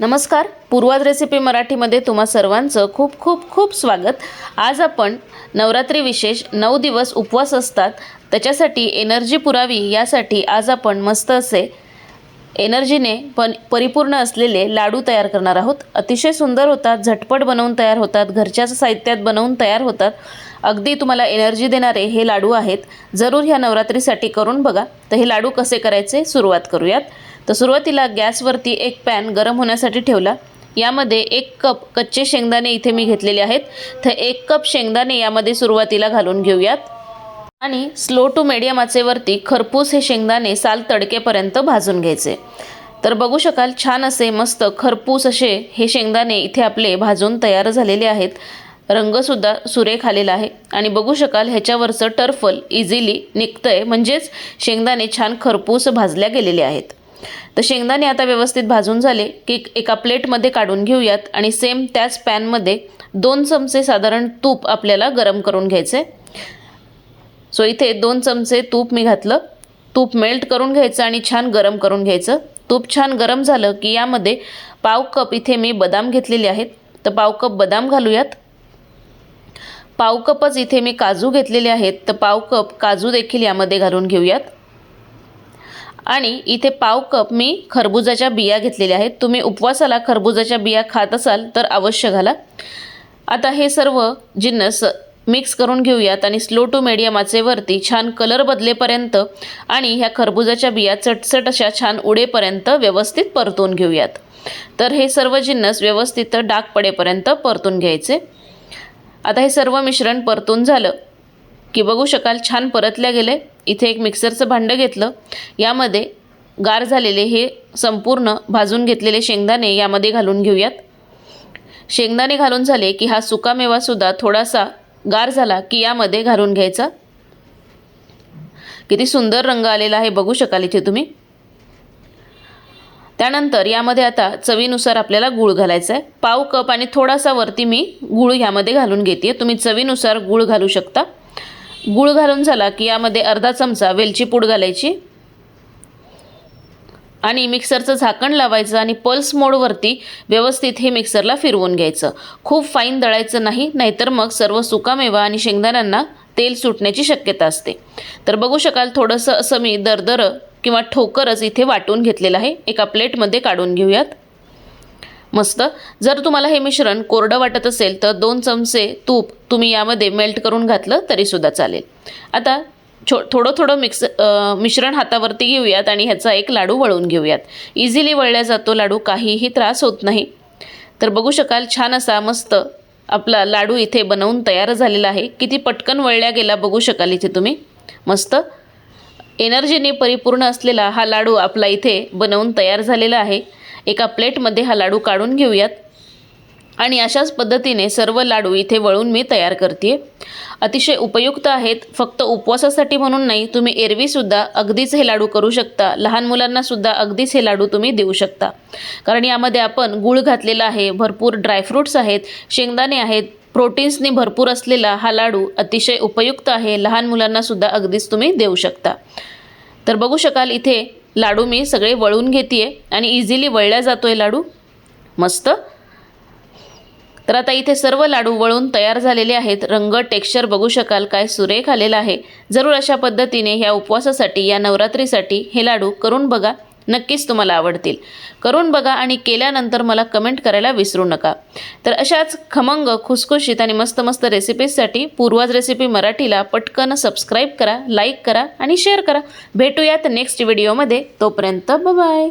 नमस्कार. पूर्वाज रेसिपी मराठीमध्ये तुम्हा सर्वांचं खूप खूप खूप स्वागत. आज आपण नवरात्री विशेष नऊ दिवस उपवास असतात. त्याच्यासाठी एनर्जी पुरावी यासाठी आज आपण मस्त असे एनर्जीने पण परिपूर्ण असलेले लाडू तयार करणार आहोत. अतिशय सुंदर होतात झटपट बनवून तयार होतात घरच्याच साहित्यात बनवून तयार होतात. अगदी तुम्हाला एनर्जी देणारे हे लाडू आहेत. जरूर ह्या नवरात्रीसाठी करून बघा. तर हे लाडू कसे करायचे सुरुवात करूयात. तर सुरुवातीला गॅसवरती एक पॅन गरम होण्यासाठी ठेवला. यामध्ये एक कप कच्चे शेंगदाणे इथे मी घेतलेले आहेत. तर एक कप शेंगदाणे यामध्ये सुरुवातीला घालून घेऊयात. आणि स्लो टू मिडियम आचेवरती खरपूस हे शेंगदाणे साल तडकेपर्यंत भाजून घ्यायचे. तर बघू शकाल छान असे मस्त खरपूस असे हे शेंगदाणे इथे आपले भाजून तयार झालेले आहेत. रंगसुद्धा सुरेख आलेला आहे. आणि बघू शकाल ह्याच्यावरचं टर्फल इझिली निघतंय. म्हणजेच शेंगदाणे छान खरपूस भाजल्या गेलेले आहेत. तर शेंगदाणे आता व्यवस्थित भाजून झाले की एका प्लेटमध्ये काढून घेऊयात आणि सेम त्याच पॅनमध्ये दोन चमचे साधारण तूप आपल्याला गरम करून घ्यायचे. सो इथे दोन चमचे तूप मी घातलं. तूप मेल्ट करून घ्यायचं आणि छान गरम करून घ्यायचं. तूप छान गरम झालं की यामध्ये पाव कप इथे मी बदाम घेतलेले आहेत. तर पाव कप बदाम घालूयात. पाव कपच इथे मी काजू घेतलेले आहेत. तर पाव कप काजू देखील यामध्ये घालून घेऊयात. आणि इथे पाव कप मी खरबुजाच्या बिया घेतलेल्या आहेत. तुम्ही उपवासाला खरबुजाच्या बिया खात असाल तर अवश्य घाला. आता हे सर्व जिन्नस मिक्स करून घेऊयात आणि स्लो टू मिडियम आचेवरती छान कलर बदलेपर्यंत आणि ह्या खरबुजाच्या बिया चटचट अशा छान उडेपर्यंत व्यवस्थित परतून घेऊयात. तर हे सर्व जिन्नस व्यवस्थित डाग पडेपर्यंत परतून घ्यायचे. आता हे सर्व मिश्रण परतून झालं की बघू शकाल छान परतल्या गेले. इथे एक मिक्सरचं भांडं घेतलं. यामध्ये गार झालेले हे संपूर्ण भाजून घेतलेले शेंगदाणे यामध्ये घालून घेऊयात. शेंगदाणे घालून झाले की हा सुकामेवासुद्धा थोडासा गार झाला की यामध्ये घालून घ्यायचा. किती सुंदर रंग आलेला आहे बघू शकाल इथे तुम्ही. त्यानंतर यामध्ये आता चवीनुसार आपल्याला गूळ घालायचा आहे. पाव कप आणि थोडासा वरती मी गूळ ह्यामध्ये घालून घेते तुम्ही चवीनुसार गूळ घालू शकता. गूळ घालून झाला की यामध्ये अर्धा चमचा वेलची पूड घालायची. आणि मिक्सरचं झाकण लावायचं आणि पल्स मोडवरती व्यवस्थित हे मिक्सरला फिरवून घ्यायचं. खूप फाईन दळायचं नाही नाहीतर मग सर्व सुकामेवा आणि शेंगदाण्यांना तेल सुटण्याची शक्यता असते. तर बघू शकाल थोडंसं असं मी दरदरं किंवा ठोकरच इथे वाटून घेतलेलं आहे. एका प्लेटमध्ये काढून घेऊयात. मस्त. जर तुम्हाला हे मिश्रण कोरडं वाटत असेल तर दोन चमचे तूप तुम्ही यामध्ये मेल्ट करून घातलं तरीसुद्धा चालेल. आता छो थोडं थोडं मिक्स मिश्रण हातावरती घेऊयात आणि ह्याचा एक लाडू वळून घेऊयात. इझिली वळल्या जातो लाडू काहीही त्रास होत नाही. तर बघू शकाल छान असा मस्त आपला लाडू इथे बनवून तयार झालेला आहे. किती पटकन वळल्या गेला बघू शकाल इथे तुम्ही. मस्त. एनर्जीने परिपूर्ण असलेला हा लाडू आपला इथे बनवून तयार झालेला आहे. एका प्लेटमध्ये हा लाडू काढून घेऊयात. आणि अशाच पद्धतीने सर्व लाडू इथे वळून मी तयार करते अतिशय उपयुक्त आहेत. फक्त उपवासासाठी म्हणून नाही तुम्ही एरवीसुद्धा अगदीच हे लाडू करू शकता. लहान मुलांनासुद्धा अगदीच हे लाडू तुम्ही देऊ शकता. कारण यामध्ये आपण गूळ घातलेला आहे भरपूर ड्रायफ्रूट्स आहेत शेंगदाणे आहेत प्रोटीन्सनी भरपूर असलेला हा लाडू अतिशय उपयुक्त आहे. लहान मुलांनासुद्धा अगदीच तुम्ही देऊ शकता. तर बघू शकाल इथे लाडू मी सगळे वळून घेते आणि इझिली वळल्या जातो आहे लाडू. मस्त. तर आता इथे सर्व लाडू वळून तयार झालेले आहेत. रंग टेक्स्चर बघू शकाल काय सुरेख आलेला आहे. जरूर अशा पद्धतीने ह्या उपवासासाठी या नवरात्रीसाठी हे लाडू करून बघा. नक्कीच तुम्हाला आवडतील. करून बघा आणि केल्यानंतर मला कमेंट करायला विसरू नका. तर अशाच खमंग खुसखुशीत आणि मस्त मस्त रेसिपीजसाठी पूर्वाज रेसिपी मराठीला पटकन सबस्क्राईब करा लाईक करा आणि शेअर करा. भेटूयात नेक्स्ट व्हिडिओमध्ये तोपर्यंत बाय